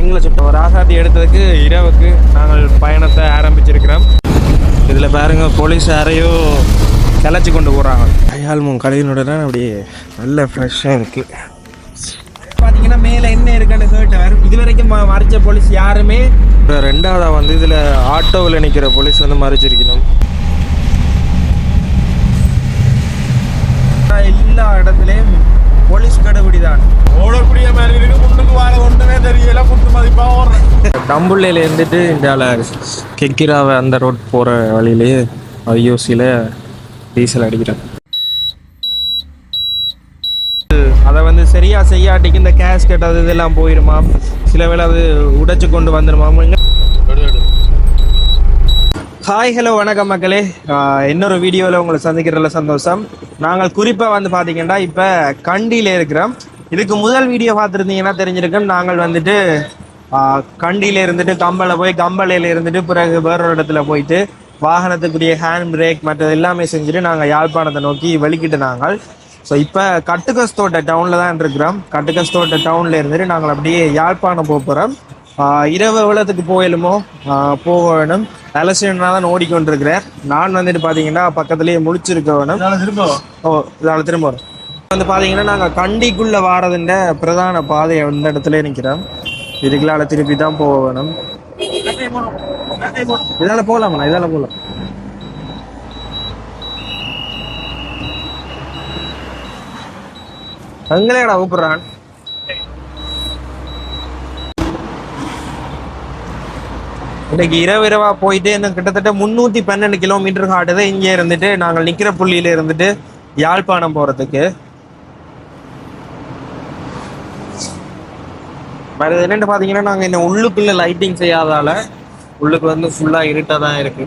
சிங்கள சுட்டம் ராசாத்தி எடுத்ததுக்கு இரவுக்கு நாங்கள் பயணத்தை ஆரம்பிச்சிருக்கிறோம். இதில் பாருங்க போலீஸ் யாரையோ கிளச்சி கொண்டு போகிறாங்க கையால்மும் கடையினுடன் அப்படியே நல்ல ஃப்ரெஷ்ஷாக இருக்குது பார்த்தீங்கன்னா மேலே என்ன இருக்குன்னு கேட்டார் இது வரைக்கும் மறைச்ச போலீஸ் யாருமே ரெண்டாவதாக வந்து இதில் ஆட்டோவில் நிற்கிற போலீஸ் வந்து மறைச்சிருக்கணும். எல்லா இடத்துலையும் போலீஸ் கடைபிடி தான் ஓடக்கூடிய மாதிரி இருக்கு முன்னுக்கு வார ஒன்றுமே தெரியல குத்து மதிப்பா ஓடுறேன். டம்புள்ளையில் இருந்துட்டு இந்தியாவில் கெக்கிராவை அந்த ரோட் போகிற வழியிலேயே ஐஓசியில் டீசல் அடிக்கிறேன் அதை வந்து சரியா செய்யாட்டிக்கு இந்த கேஸ்கெட் அது இதெல்லாம் போயிருமா? சில வேளை அது உடைச்சு கொண்டு வந்துருமா? ஹாய் ஹலோ வணக்கம் மக்களே. இன்னொரு வீடியோவில் உங்களை சந்திக்கிறதுல சந்தோஷம். நாங்கள் குறிப்பாக வந்து பார்த்தீங்கன்னா இப்போ கண்டியில் இருக்கிறோம். இதுக்கு முதல் வீடியோ பார்த்துருந்தீங்கன்னா தெரிஞ்சிருக்கும். நாங்கள் வந்துட்டு கண்டியில் இருந்துட்டு கம்பளை போய் கம்பளையில இருந்துட்டு பிறகு வேறொரு இடத்துல போயிட்டு வாகனத்துக்குரிய ஹேண்ட் பிரேக் மற்றது எல்லாமே செஞ்சுட்டு நாங்கள் யாழ்ப்பாணத்தை நோக்கி வெளிக்கிட்டு நாங்கள். ஸோ இப்போ கட்டுக்கஸ்தோட்ட டவுனில் தான் இருக்கிறோம். கட்டுக்கஸ்தோட்ட டவுனில் இருந்துட்டு நாங்கள் அப்படியே யாழ்ப்பாணம் போக போகிறோம் இரவு எவ்வளோத்துக்கு போயிலுமோ ஆஹ் போக வேணும் அலசினா தான் ஓடிக்கொண்டிருக்கிறார். நான் வந்துட்டு பார்த்தீங்கன்னா பக்கத்துலேயே முழிச்சிருக்க வேணும். திரும்ப ஓ இதால் திரும்ப வந்து பார்த்தீங்கன்னா நாங்கள் கண்டிக்குள்ளே வாரதுன்ற பிரதான பாதை இந்த இடத்துல நிற்கிறோம் இதுக்குள்ளால திருப்பி தான் போக வேணும். இதால போகலாம்ண்ணா இதால போகலாம். எங்களேடா கூப்பிடுறான்? இன்னைக்கு இரவு இரவா போயிட்டு இன்னும் கிட்டத்தட்ட முன்னூத்தி பன்னெண்டு கிலோமீட்டர் காட்டுது. இங்கே இருந்துட்டு நாங்கள் நிக்கிற புள்ளியில இருந்துட்டு யாழ்ப்பாணம் போறதுக்கு. வேற என்னன்னு பாத்தீங்கன்னா நாங்க இந்த உள்ளுக்குள்ள லைட்டிங் செய்யாதால உள்ளுக்கு வந்து ஃபுல்லா இருட்டா தான் இருக்கு.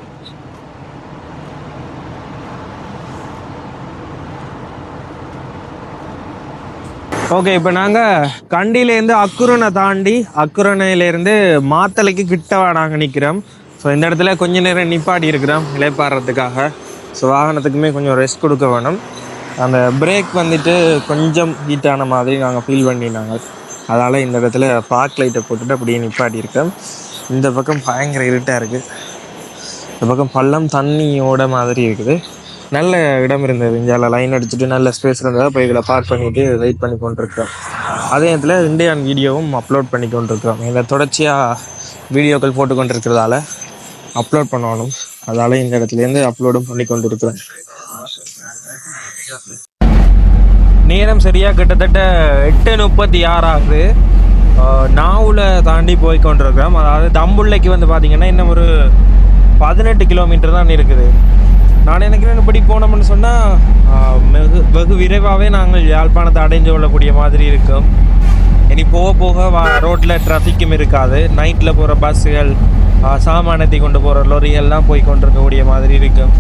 ஓகே இப்போ நாங்கள் கண்டியிலேருந்து அக்குரணை தாண்டி அக்குரணையிலேருந்து மாத்தளைக்கு கிட்டவா நாங்கள் நிற்கிறோம் ஸோ இந்த இடத்துல கொஞ்ச நேரம் நிப்பாட்டி இருக்கிறோம் இலைப்பாடுறதுக்காக ஸோ வாகனத்துக்குமே கொஞ்சம் ரெஸ்ட் கொடுக்க வேணும். அந்த பிரேக் வந்துட்டு கொஞ்சம் ஹீட்டான மாதிரி நாங்கள் ஃபீல் பண்ணினாங்க. அதால் இந்த இடத்துல பார்க் லைட்டை போட்டுட்டு அப்படியே நிப்பாடி இருக்கோம். இந்த பக்கம் பயங்கர இருட்டாக இருக்குது இந்த பக்கம் பள்ளம் தண்ணியோட மாதிரி இருக்குது. நல்ல இடம் இருந்தது. இந்தியாவில் லைன் அடிச்சுட்டு நல்ல ஸ்பேஸ் இருந்ததா போய் இதில் பார்க் பண்ணிட்டு வெயிட் பண்ணி கொண்டிருக்கிறோம். அதே நேரத்தில் இந்தியான் வீடியோவும் அப்லோட் பண்ணி கொண்டிருக்கிறோம். இதில் தொடர்ச்சியாக வீடியோக்கள் போட்டு கொண்டிருக்கிறதால அப்லோட் பண்ணணும் அதால இந்த இடத்துலேருந்து அப்லோடும் பண்ணி கொண்டிருக்கிறேன் நேரம் சரியாக கிட்டத்தட்ட எட்டு முப்பத்தி ஆறாகுது நாவில் தாண்டி போய் கொண்டிருக்கிறோம். அதாவது தம்புள்ளைக்கு வந்து பார்த்தீங்கன்னா இன்னும் ஒரு பதினெட்டு கிலோமீட்டர் தான் இருக்குது. நான் நினைக்கிறேன் இப்படி போனோம்னு சொன்னால் வெகு வெகு விரைவாகவே நாங்கள் யாழ்ப்பாணத்தை அடைஞ்சு கொள்ளக்கூடிய மாதிரி இருக்கும். இனி போக போக வா ரோட்டில் ட்ராஃபிக்கும் இருக்காது. நைட்டில் போகிற பஸ்ஸுகள் சாமானத்தை கொண்டு போகிற லொரியெல்லாம் போய் கொண்டிருக்கக்கூடிய மாதிரி இருக்கும்.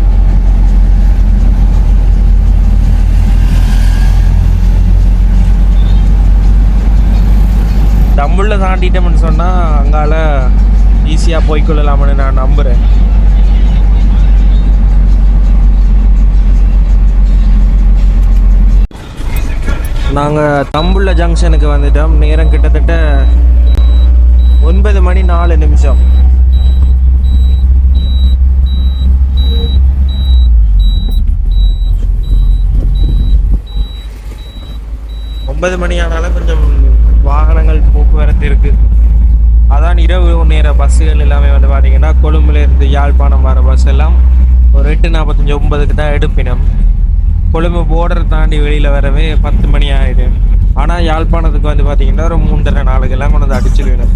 டம்புள்ள தாண்டிட்டோம்னு சொன்னால் அங்கால ஈஸியாக போய்க்கொள்ளலாம்னு நான் நம்புகிறேன் நாங்கள் தம்புள்ள ஜங்ஷனுக்கு வந்துட்டோம். நேரம் கிட்டத்தட்ட ஒன்பது மணி நாலு நிமிஷம். ஒன்பது மணி ஆனாலும் கொஞ்சம் வாகனங்கள் போக்குவரத்து இருக்கு. அதான் இரவு நேர பஸ்ஸுகள் எல்லாமே வந்து பார்த்தீங்கன்னா கொழும்புல இருந்து யாழ்ப்பாணம் வர பஸ் எல்லாம் ஒரு எட்டு நாற்பத்தஞ்சு ஒன்பதுக்கு தான் எடுப்பினம். கொழும்பு போர்டர் தாண்டி வெளியில் வரவே பத்து மணி ஆயிடும் ஆனால் யாழ்ப்பாணத்துக்கு வந்து பார்த்தீங்கன்னா ஒரு மூன்றரை நாளுக்கெல்லாம் கொண்டு வந்து அடிச்சிடுவேன்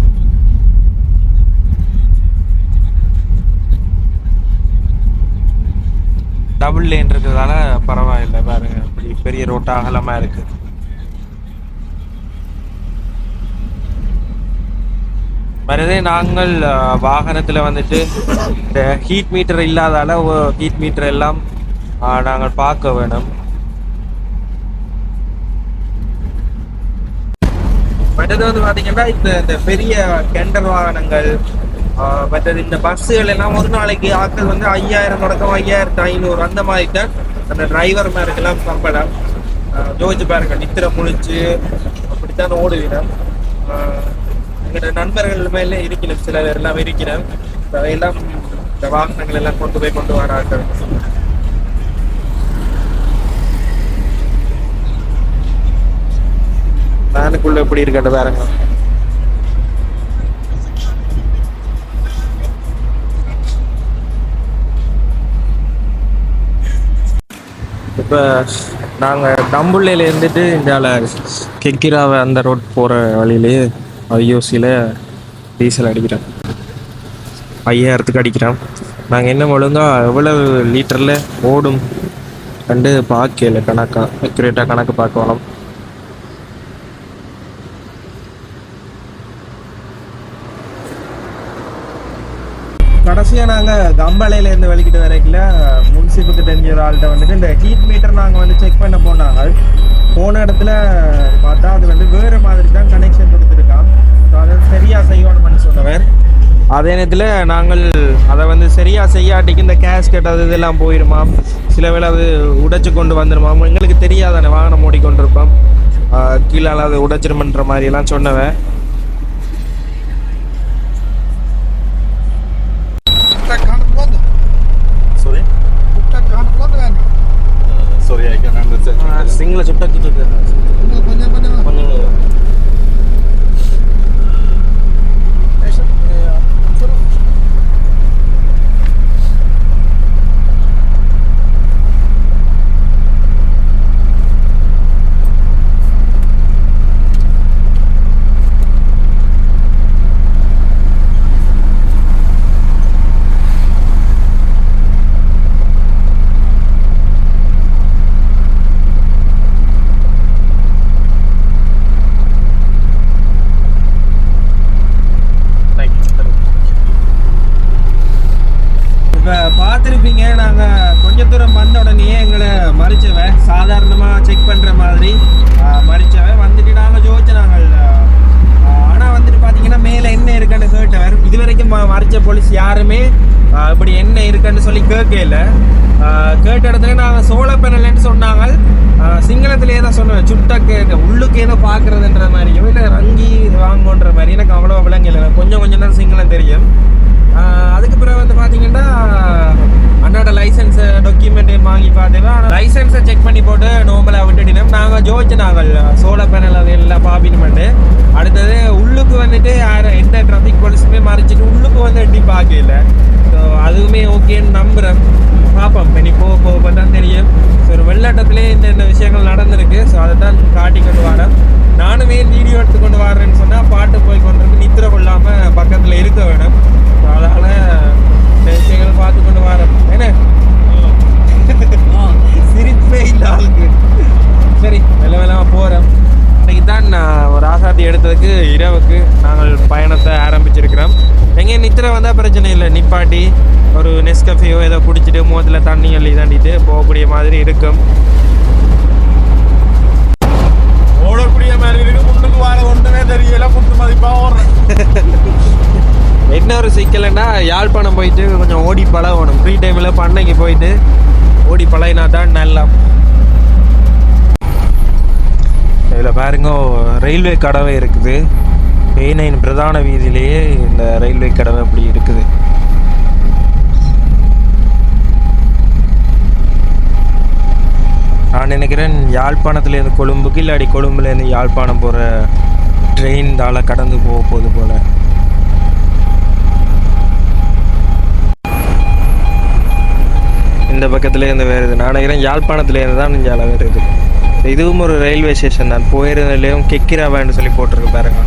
டபுள் லேன் இருக்கிறதால பரவாயில்லை பாருங்க. அப்படி பெரிய ரோட்டா அகலமாக இருக்கு. மறுதே நாங்கள் வாகனத்தில் வந்துட்டு இந்த ஹீட் மீட்டர் இல்லாதால ஹீட் மீட்டர் எல்லாம் நாங்கள் பார்க்க வேணும். மற்றது வந்து பார்த்தீங்கன்னா இந்த இந்த பெரிய கெண்டர் வாகனங்கள் ஆஹ், மற்றது இந்த பஸ்ஸுகள் எல்லாம் ஒரு நாளைக்கு ஆட்கள் வந்து ஐயாயிரம் தொடக்கம் ஐயாயிரத்து ஐநூறு அந்த மாதிரி தான் அந்த டிரைவர் மேருக்கெல்லாம் சம்பளம் ஆஹ், ஜோதிச்சு பாருங்க நித்திர முழிச்சு அப்படித்தான் ஓடுவீங்க எங்களோட நண்பர்கள் மேலே இருக்கிறோம் சில பேர் எல்லாம் இருக்கிறேன் எல்லாம் இந்த வாகனங்கள் எல்லாம் கொண்டு போய் கொண்டு வராங்க. வேனுக்குள்ள எப்படி இருக்கட்ட பாருங்க இப்போ நாங்கள் டம்புள்ளையில் இருந்துட்டு இந்தியாவில் கெக்கிராவை அந்த ரோட் போகிற வழியிலேயே ஐஓசியில் டீசல் அடிக்கிறேன். ஐயாயிரத்துக்கு அடிக்கிறேன். நாங்கள் என்ன ஒழுங்கா எவ்வளவு லிட்டரில் ஓடும் கண்டு பார்க்கல கணக்கா. அக்யூரேட்டாக கணக்கு பார்க்கலாம் கடைசியாக நாங்கள் கம்பளையிலேருந்து வலிக்கிட்டு வரைக்கல முன்சிப்புக்கு தெரிஞ்ச ஒரு ஆள்கிட்ட வந்துட்டு இந்த ஹீட் மீட்டர் நாங்கள் வந்து செக் பண்ண போனாங்க. போன இடத்துல பார்த்தா அது வந்து வேறு மாதிரி தான் கனெக்ஷன் கொடுத்துருக்கான். ஸோ அதை சரியாக செய்யணும்னு சொன்னவர். அதே நேரத்தில் நாங்கள் அதை வந்து சரியாக செய்யாட்டிக்கு இந்த கேஸ்கெட் அது இதெல்லாம் போயிடுமா சில வேளை அது உடைச்சு கொண்டு வந்துடுமாம் எங்களுக்கு தெரியாதானே வாகனம் ஓடிக்கொண்டிருப்போம். ஆஹ் அது உடைச்சிருமன்ற மாதிரியெல்லாம் சொன்னவன். Understand. Sinhala சுட்டக்கு Ano ba naman naman? கொஞ்சம் இப்போ பார்த்துருப்பீங்க நாங்கள் கொஞ்ச தூரம் வந்த உடனே எங்களை மறிச்சவ சாதாரணமாக செக் பண்ணுற மாதிரி ஆஹ், மறிச்சவ வந்துட்டு நாங்கள் ஜோதிச்சு நாங்கள் ஆனால் வந்துட்டு பார்த்தீங்கன்னா மேலே என்ன இருக்குன்னு கேட்டவர் இது வரைக்கும் ம- மறைச்ச போலீஸ் யாருமே இப்படி என்ன இருக்குன்னு சொல்லி கேட்கல கேட்ட இடத்துல நாங்கள் சோழ பெனல்னு சொன்னாங்க. ஆஹ், சிங்களத்திலே தான் சொன்னேன். சுட்டக்கு உள்ளுக்கு ஏதோ பார்க்குறதுன்ற மாதிரியும் இல்லை ரங்கி வாங்கன்ற மாதிரி. எனக்கு அவ்வளோ விளங்கல கொஞ்சம் கொஞ்சம் தான் சிங்களம் தெரியும். அதுக்கு பிறகு வந்து பார்த்தீங்கன்னா அண்ணாட லைசன்ஸ் டாக்குமெண்ட் வாங்கி பார்த்தேன் ஆனால் லைசன்ஸை செக் பண்ணி போட்டு நோம்பலாக விட்டுட்டினோம் நாங்கள் ஜோதிச்சு நாங்கள் சோலார் பேனல் அது எல்லாம் பாப்பினுமெண்டு அடுத்தது உள்ளுக்கு வந்துட்டு யார் எந்த டிராஃபிக் போலீஸுமே மறைச்சிட்டு உள்ளுக்கு வந்து எட்டி பார்க்கல. ஸோ அதுவுமே ஓகேன்னு நம்புகிறேன் பார்ப்போம். இனி போக போக தான் தெரியும். ஸோ ஒரு வெள்ளாட்டத்திலே இந்த இந்த விஷயங்கள் நடந்திருக்கு. ஸோ அதை தான் காட்டி கொண்டு வரேன். நானுமே வீடியோ எடுத்து கொண்டு வரேன்னு சொன்னால் பாட்டு போய் கொண்டிருக்கு. நித்திர கொள்ளாமல் பக்கத்தில் இருக்க வேணும். அதனால் விஷயங்கள் பார்த்து கொண்டு வரேன் என்ன சிரிப்பே இல்லை ஆளுக்கு சரி மெல்ல மெல்லமா போகிறேன் இன்னைக்கு தான் நான் ஒரு ஆசாத்தி எடுத்ததுக்கு இரவுக்கு நாங்கள் பயணத்தை ஆரம்பிச்சிருக்கிறோம் எங்கேயும் நித்திர வந்தால் பிரச்சனை இல்லை நிப்பாட்டி ஒரு நெஸ்கஃபேயோ ஏதோ குடிச்சிட்டு முகத்தில் தண்ணி அள்ளி தாண்டிட்டு போகக்கூடிய மாதிரி இருக்கும் ஓடக்கூடிய மாதிரி இருக்கு முன்னுக்கு வாழ ஒன்றுமே தெரியல குத்து மதிப்பா ஓடுறேன் என்ன ஒரு சிக்கலைன்னா யாழ்ப்பாணம் போயிட்டு கொஞ்சம் ஓடி பழகணும். ஃப்ரீ டைமில் பண்ணைக்கு போயிட்டு ஓடி பழகினா தான் நல்லா. இதில் பாருங்க ரயில்வே கடவை இருக்குது. ஏ பிரதான வீதியிலேயே இந்த ரயில்வே கடவை அப்படி இருக்குது. நான் நினைக்கிறேன் யாழ்ப்பாணத்துலேருந்து கொழும்புக்கு இல்லாடி கொழும்புலேருந்து யாழ்ப்பாணம் போகிற ட்ரெயின் தால கடந்து போக போகுது போல். இந்த பக்கத்துல இருந்து வேறு இது. நான் நினைக்கிறேன் யாழ்ப்பாணத்துல தான் நெஞ்சால வேறு இதுவும் ஒரு ரயில்வே ஸ்டேஷன் தான். போயிருந்ததுலேயும் கெக்கிராவான்னு சொல்லி போட்டிருக்கு பாருங்க.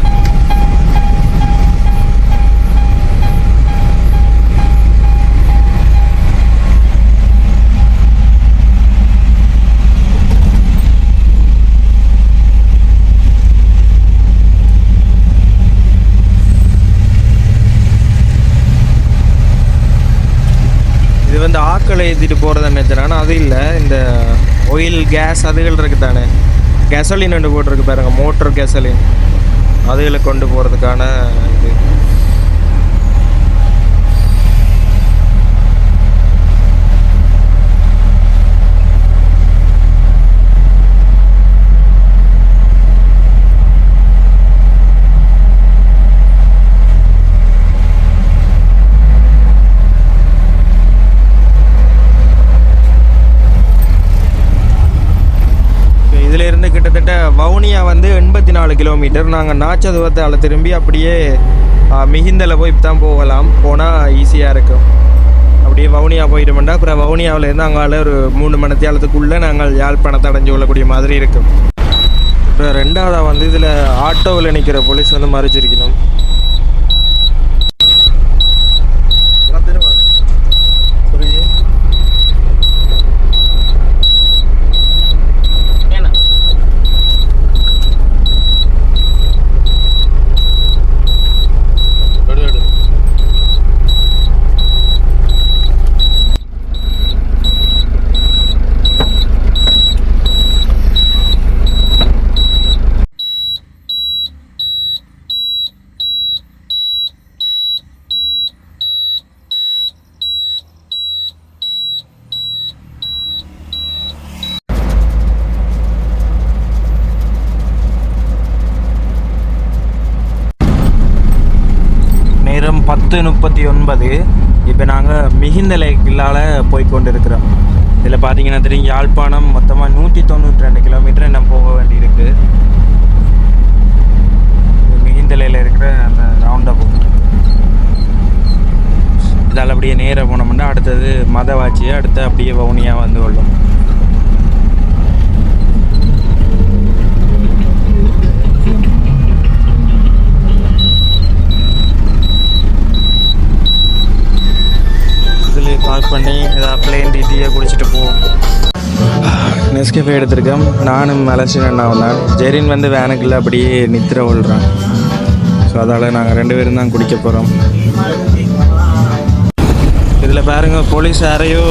இந்த ஆக்களை ஏற்றிட்டு போகிறத நினைச்சேன் ஆனால் அது இல்லை. இந்த ஆயில் கேஸ் அதுகள் இருக்குது தானே கேசலின் ஒன்று போட்டிருக்கு பாருங்கள் மோட்டர் கேசலின் அதுகளை கொண்டு போகிறதுக்கான இது வவுனியா வந்து எண்பத்தி நாலு கிலோமீட்டர் நாங்கள் நாச்சதுவத்தால் திரும்பி அப்படியே ஆ, மிகிந்தல போய் தான் போகலாம். போனால் ஈஸியாக இருக்கும். அப்படியே வவுனியா போயிட்டோம்னா அப்புறம் வவுனியாவிலேருந்து அங்கால ஒரு மூணு மணி தேலத்துக்குள்ளே நாங்கள் யாழ்ப்பாணத்தை அடைஞ்சு கொள்ளக்கூடிய மாதிரி இருக்கும். இப்போ ரெண்டாவதாக வந்து இதில் ஆட்டோவில் நிற்கிற போலீஸ் வந்து மறைச்சிருக்கணும். நேரம் பத்து முப்பத்தி ஒன்பது. இப்போ நாங்கள் மிகுந்த லேக்கில்லால போய் கொண்டு இருக்கிறோம் இதில் பார்த்தீங்கன்னா தெரியும் யாழ்ப்பாணம் மொத்தமாக நூற்றி தொண்ணூற்றி ரெண்டு கிலோமீட்டர் நம்ம போக வேண்டியிருக்கு. மிகுந்தலையில் இருக்கிற அந்த ரவுண்டாக அப் இதால் அப்படியே நேராக போனோம்னா அடுத்தது மதவாச்சி அடுத்து அப்படியே வவுனியாக வந்து கொள்ளும். சொல்லி பார்க் பண்ணி ஏதாவது பிளேன் டீட்டியை குடிச்சிட்டு போவோம் நெஸ்கேஃபே எடுத்திருக்கேன். நானும் அலசின் அண்ணாவும் தான். ஜெரின் வந்து வேனுக்குள்ள அப்படியே நித்திர விழுறான் ஸோ அதால் நாங்கள் ரெண்டு பேரும் தான் குடிக்க போகிறோம் இதில் பாருங்கள் போலீஸ் யாரையோ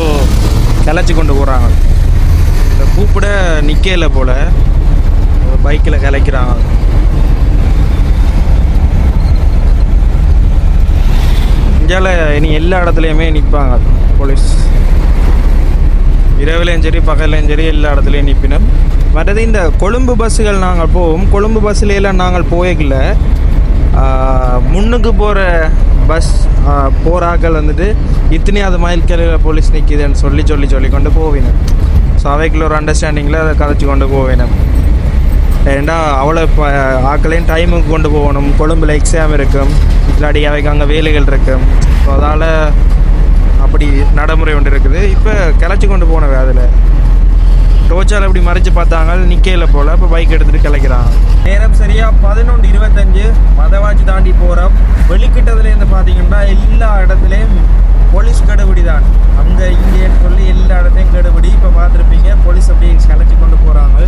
கிளச்சி கொண்டு போகிறாங்க இந்த கூப்பிட நிற்கல போல். பைக்கில் கிளைக்கிறாங்க. இந்தியாவில் இனி எல்லா இடத்துலையுமே நிற்பாங்க போலீஸ். இரவுலையும் சரி பகல்லையும் சரி எல்லா இடத்துலையும் நிற்பினோம் மற்றது இந்த கொழும்பு பஸ்ஸுகள் நாங்கள் போவோம். கொழும்பு பஸ்ஸுலாம் எல்லாம் நாங்கள் போயக்கில்ல. முன்னுக்கு போகிற பஸ் போராக்கள் வந்துட்டு இத்தனையாவது மைல் கிளையில் போலீஸ் நிற்கிதுன்னு சொல்லி சொல்லி சொல்லி கொண்டு போவினேன் ஸோ அவைக்குள்ள ஒரு அண்டர்ஸ்டாண்டிங்கில் அதை கதைச்சி கொண்டு போவினேன் ஏண்டா அவ்வளோ இப்போ ஆக்களையும் டைமுக்கு கொண்டு போகணும். கொழும்பில் எக்ஸாம் இருக்கும். இல்லாடி அவைக்கு அங்கே வேலைகள் இருக்கும் ஸோ அதால் அப்படி நடைமுறை ஒன்று இருக்குது. இப்போ கிளச்சி கொண்டு போனவே அதில் டோச்சால் அப்படி மறைச்சு பார்த்தாங்க. நிற்கையில போல். இப்போ பைக் எடுத்துகிட்டு கிளக்கிறாங்க நேரம் சரியாக பதினொன்று இருபத்தஞ்சு. மதவாச்சி தாண்டி போகிறோம் வெளிக்கிட்டதுலேருந்து பார்த்தீங்கன்னா எல்லா இடத்துலையும் போலீஸ் கெடுபிடி தான். அங்கே இங்கேன்னு சொல்லி எல்லா இடத்தையும் கெடுபிடி. இப்போ பார்த்துருப்பீங்க போலீஸ் அப்படியே கிளச்சி கொண்டு போகிறாங்க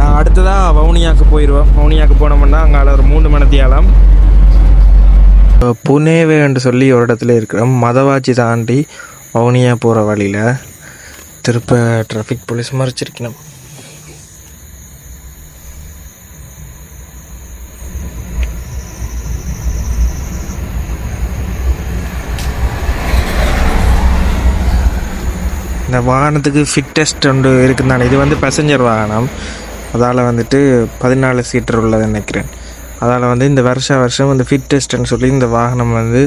நான் அடுத்ததாக வவுனியாவுக்கு போயிடுவோம் வவுனியாவுக்கு போனோம்னா அங்கே ஒரு மூணு புனேவே என்று சொல்லி ஒரு இடத்துல இருக்கிறோம் மதவாச்சி தாண்டி வவுனியா போகிற வழியில் திருப்ப டிராஃபிக் போலீஸ் மறைச்சிருக்கணும். இந்த வாகனத்துக்கு ஃபிட்டஸ்ட் ஒன்று இருக்குதுனால இது வந்து பேசஞ்சர் வாகனம். அதால் வந்துட்டு பதினாலு சீட்டர் உள்ளது நினைக்கிறேன். அதால் வந்து இந்த வருஷ வருஷம் இந்த ஃபிட் டெஸ்ட்னு சொல்லி இந்த வாகனம் வந்து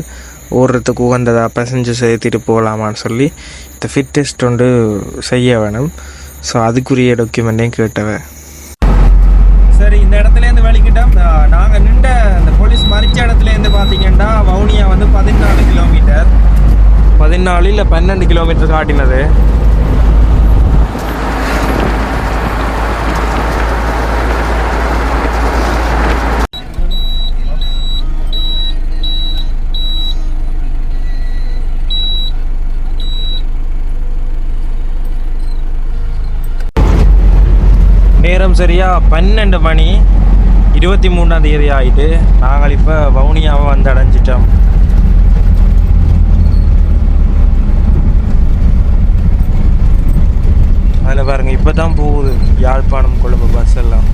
ஓடுறதுக்கு உகந்ததா பேசஞ்சர்ஸ் ஏற்றிட்டு போகலாமான்னு சொல்லி இந்த ஃபிட் டெஸ்ட் ஒன்று செய்ய வேணும். ஸோ அதுக்குரிய டாக்குமெண்ட்டையும் கேட்டவன் சரி இந்த இடத்துலேருந்து வலிக்கிட்டோம் நாங்கள் நின்ற அந்த போலீஸ் மறிச்ச இடத்துலேருந்து பார்த்தீங்கன்னா வவுனியா வந்து பதினாலு கிலோமீட்டர் பதினாலு இல்லை பன்னெண்டு கிலோமீட்டர் காட்டினது. நேரம் சரியா? பன்னெண்டு மணி இருபத்தி மூணாம் தேதி ஆகிட்டு நாங்கள் இப்போ வவுனியாவை வந்து அடைஞ்சிட்டோம் அதில் பாருங்க இப்போ தான் போகுது. யாழ்ப்பாணம் கொழும்பு பஸ் எல்லாம்.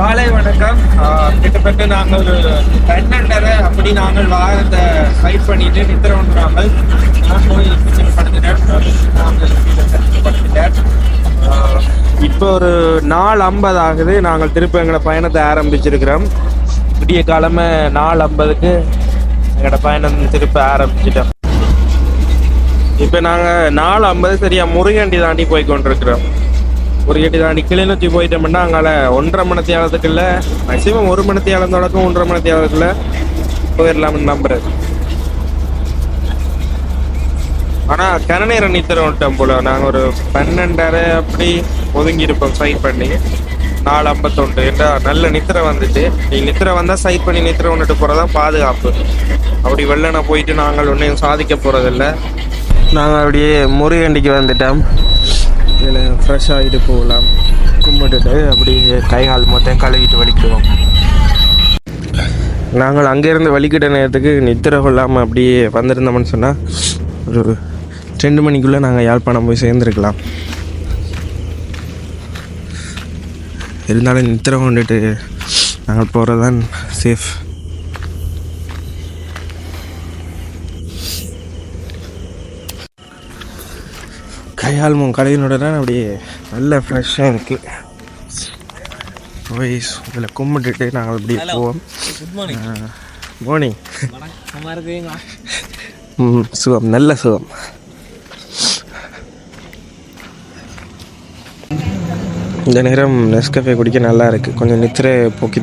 காலை வணக்கம். கிட்டத்தட்ட நாங்கள் ஒரு பன்னெண்டரை அப்படி நாங்கள் வாகனத்தை ஃபைட் பண்ணிட்டு நித்திர ஒன்றாமல் நான் போய் படுத்துட்டேன். படுத்துட்டேன் இப்போ ஒரு நாலு ஐம்பது ஆகுது. நாங்கள் திருப்பி எங்களை பயணத்தை ஆரம்பிச்சிருக்கிறோம். விடிய காலமே நாலு ஐம்பதுக்கு எங்களோட பயணம் திருப்ப ஆரம்பிச்சிட்டோம். இப்போ நாங்கள் நாலு ஐம்பது சரியா முருகண்டி தாண்டி போய் கொண்டிருக்கிறோம். ஒரு முருகண்டி தாண்டி கிளிநொச்சி போயிட்டோம்னா அங்கால ஒன்றரை மணி தேவத்துக்குள்ள மேக்சிமம் ஒரு மணி தேவம் ஒன்றரை மணி தேவத்துக்குள்ள போயிடலாம்னு நம்புறேன். ஆனால் கனநேரம் நித்திரம் விட்டோம் போல. நாங்கள் ஒரு பன்னெண்டரை அப்படி ஒதுங்கி இருப்போம் சைட் பண்ணி. நாலு ஐம்பத்தொண்டு என்றா நல்ல நித்திரை வந்துட்டு நீ நித்திரை வந்தால் சைட் பண்ணி நித்திரை ஒன்றுட்டு போகிறதான் பாதுகாப்பு. அப்படி வெள்ளனை போயிட்டு நாங்கள் ஒன்றையும் சாதிக்க போகிறதில்ல நாங்கள் அப்படியே முருகண்டிக்கு வந்துட்டோம். இதில் ஃப்ரெஷ் ஆகிட்டு போகலாம். கும்பிட்டுட்டு அப்படியே கை கால் மொத்தம் கழுவிட்டு வலிக்குவோம் நாங்கள் அங்கேருந்து வலிக்கிட்ட நேரத்துக்கு நித்திரை கொள்ளாமல் அப்படியே வந்திருந்தோம்னு சொன்னால் ஒரு ரெண்டு மணிக்குள்ளே நாங்கள் யாழ்ப்பாணம் போய் சேர்ந்துருக்கலாம். இருந்தாலும் நித்திரை கொண்டுட்டு நாங்கள் போகிறது தான் சேஃப் கையால் முன் கடையினுடன் அப்படியே நல்ல ஃப்ரெஷ்ஷாக இருக்குது போய் இதில் கும்பிட்டுட்டு நாங்கள் அப்படியே போவோம். மார்னிங் ம் சுகம். நல்ல சுகம். இந்த நேரம் நெஸ்கஃபே குடிக்க நல்லா இருக்கு. கொஞ்சம் நித்திரை போக்கி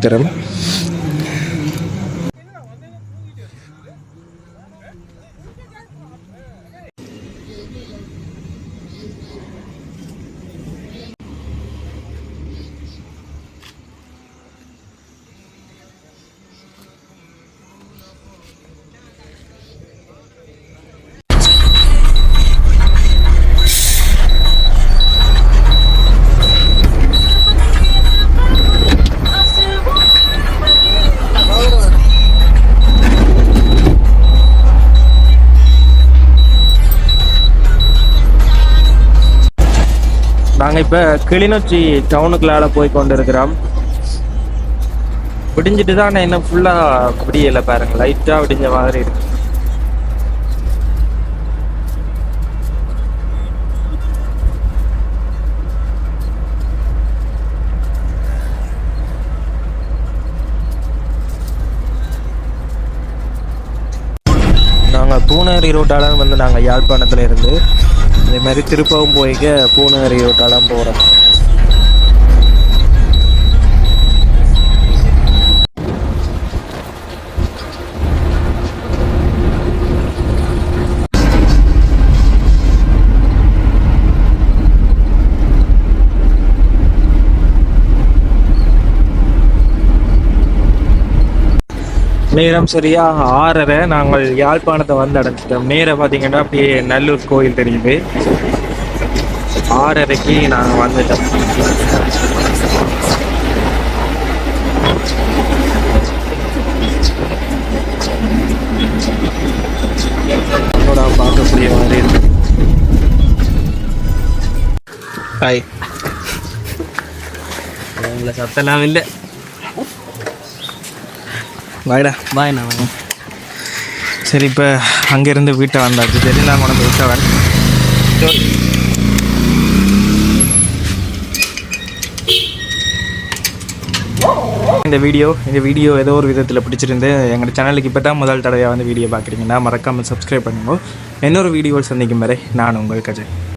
நாங்கள் இப்போ கிளிநொச்சி டவுனுக்குள்ளால போய் கொண்டு இருக்கிறோம் விடிஞ்சிட்டு தான் என்ன ஃபுல்லாக விடியலை பாருங்க. லைட்டாக விடிஞ்ச மாதிரி இருக்கு. நாங்கள் பூனேரி ரோட்டால வந்து நாங்கள் யாழ்ப்பாணத்தில் இருந்து அதே மாதிரி திருப்பவும் போய்க்க பூனேரி போகிறேன் நேரம் சரியா ஆறரை. நாங்கள் யாழ்ப்பாணத்தை வந்து அடைஞ்சிட்டோம் நேரம் பார்த்தீங்கன்னா அப்படியே நல்லூர் கோயில் தெரியுது. ஆறரைக்கு நாங்கள் வந்துட்டோம். பார்க்கக்கூடிய மாதிரி இருக்கு. ஹாய். உங்களை சத்தெல்லாம் இல்லை. வாய்டா பாய் நான் சரி இப்போ அங்கேருந்து வீட்டை வந்தாச்சு. சரி நான் உனக்கு வீட்டை வரேன் இந்த வீடியோ இந்த வீடியோ ஏதோ ஒரு விதத்தில் பிடிச்சிருந்து எங்கள் சேனலுக்கு இப்போ தான் முதல் தடவையாக வந்து வீடியோ பார்க்குறீங்கன்னா மறக்காமல் சப்ஸ்கிரைப் பண்ணுங்க இன்னொரு வீடியோ சந்திக்கும் வரை நான் உங்கள் கஜய்